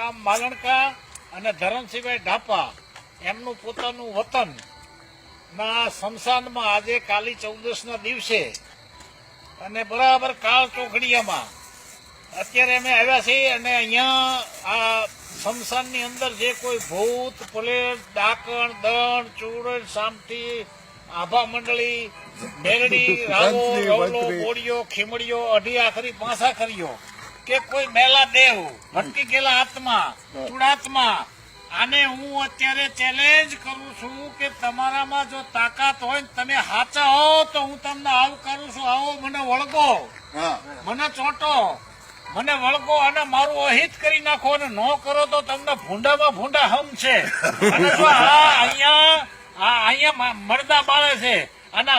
ગામ માલણકા અને ધરમસિંહભાઈ ઢાપા એમનું પોતાનું વતન ના સ્મશાનમાં આજે કાલી ચૌદશના દિવસે અને બરાબર કાળ ચોકડીયામાં અત્યારે અમે આવ્યા છીએ અને અહીંયા આ સ્મશાનની અંદર જે કોઈ ભૂત પ્લેટ ડાકણ દણ ચૂડણ સામટી આભા મંડળી મેરડી રાવો રવલો બોડીઓ ખીમડીઓ અઢી આખરી પાંસા કર્યો કે કોઈ મેલા દેવ ભટકી ગયેલા આત્મા ચુડાત્મા આને હું અત્યારે ચેલેન્જ કરું છું કે તમારામાં જો તાકાત હોય ને તમે હાચા હો તો હું તમને આવકારું છું. આવો મને વળગો. મને ચોંટો. મને વળગો અને મારું અહિત કરી નાખો અને ન કરો તો તમને ભૂંડામાં ભૂંડા હમ છે. અને જો આ અહીંયા આ અહીંયા મરદા બાળે છે. અને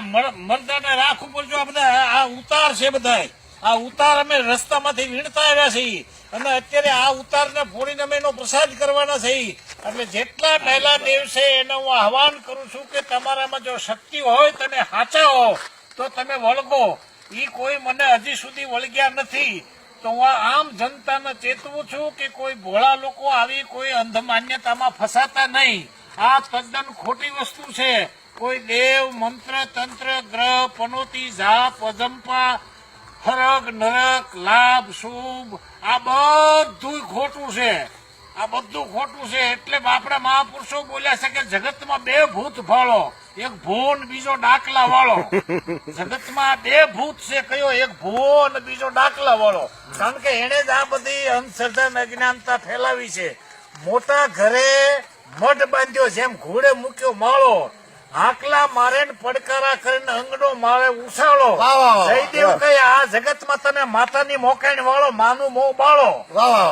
મરદાને રાખ ઉપર જો આ બધા આ ઉતાર છે બધા આ ઉતાર અમે રસ્તામાંથી વીણતા આવ્યા છીએ. અને અત્યારે આ ઉતારને ફોડીને અમે એનો પ્રસાદ કરવાના છીએ. એટલે જેટલા પહેલા દિવસે એને હું આહવાન કરું છું કે તમારામાં જો શક્તિ હોય, તમે સાચા હો, તો તમે વળગો. ઈ કોઈ મને હજી સુધી વળગ્યા નથી. તો હું આમ જનતાને ચેતવું છું કે કોઈ ભોળા લોકો આવી કોઈ અંધ માન્યતામાં ફસાતા નહીં. આ તદ્દન ખોટી વસ્તુ છે. કોઈ દેવ, મંત્ર, તંત્ર, ગ્રહ, પનોતી, જાપ, અજંપા ફરક નરક લાભ, શુભ, આ બધું ખોટું છે. આ બધું ખોટું છે એટલે આપણા મહાપુરુષો બોલ્યા છે કે જગતમાં બે ભૂત ફાળો, એક ભૂવો બીજો ડાકલા વાળો. જગતમાં બે ભૂત છે, કયો એક ભૂવો બીજો ડાકલા વાળો. કારણ કે એને જ આ બધી અંધશ્રદ્ધા અજ્ઞાનતા ફેલાવી છે. મોટા ઘરે મઢ બાંધ્યો, જેમ ઘોડે મૂક્યો માળો હાકલા મારે પડકારા કરીને અંગડો મારે ઉછાળો. જયદેવ કહે આ જગતમાં તમે માતાની મોકાણી વાળો માનું મો બાળો.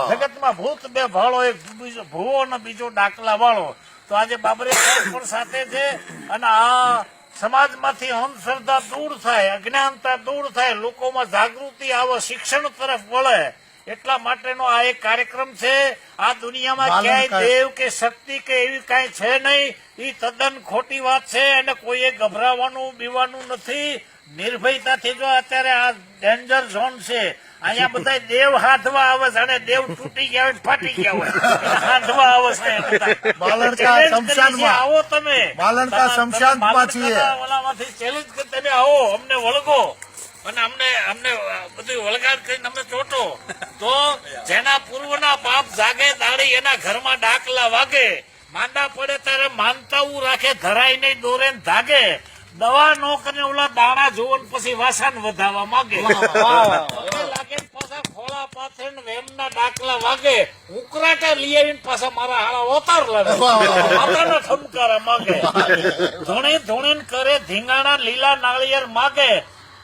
જગત વાહ. ભૂત બે ભાળો એક બીજો ભૂવો અને બીજો ડાકલા વાળો. તો આજે બાબરે પણ સાથે છે અને આ સમાજમાંથી અંધશ્રદ્ધા દૂર થાય અજ્ઞાનતા દૂર થાય લોકોમાં જાગૃતિ આવે શિક્ષણ તરફ વળે. એટલા માટેનો આ એક કાર્યક્રમ છે. આ દુનિયામાં ક્યાંય દેવ કે શક્તિ કે એવી કાંઈ છે નહીં. એ તદ્દન ખોટી વાત છે અને કોઈએ ગભરાવાનું બીવાનું નથી. નિર્ભયતાથી જો અત્યારે આ ડેન્જર ઝોન છે અહીંયા બધા દેવ હાથવા આવે છે અને દેવ તૂટી ગયા હોય ફાટી ગયા હોય. હાથમાં આવે છે બાલણકા શમશાનમાં. આવો તમે. બાલણકા શમશાનમાં છીએ. ઓલામાંથી ચેલેન્જ તમે આવો અમને વળગો. અને અમને અમને બધું વળગાડ કરીને અમને ચોટો. તો જેના પૂર્વના પાપ જાગે દાડી એના ઘરમાં ડાકલા વાગે. માંદા પડે ત્યારે માનતાવું રાખે ધરાય નહીં દોરે ધાગે. દવા નો કરીને ઓલા દાણા જોવન પછી વાસણ વધાવવા માંગે. લાગે પાછા ખોળા પાથરે વેમના ડાકલા વાગે. ઉકરાટા લઈ આવીને પાછા મારા હાળા ઓતાર લાગે માતાનો ઠમકારા માંગે. ધોણે ધોણે કરે ધીંગાણા લીલા નાળિયેર માગે.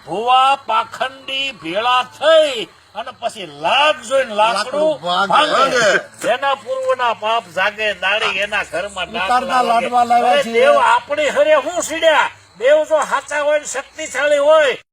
ભુવા પાખંડી ભેળા થઈ અને પછી લાગ જોઈને લાકડું ભાંગે. જેના પૂર્વના પાપ જાગે દાડી એના ઘરમાં. લાડવા લાવ્યા દેવ આપણી હરે હું સીડ્યા દેવ જો સાચા હોય શક્તિશાળી હોય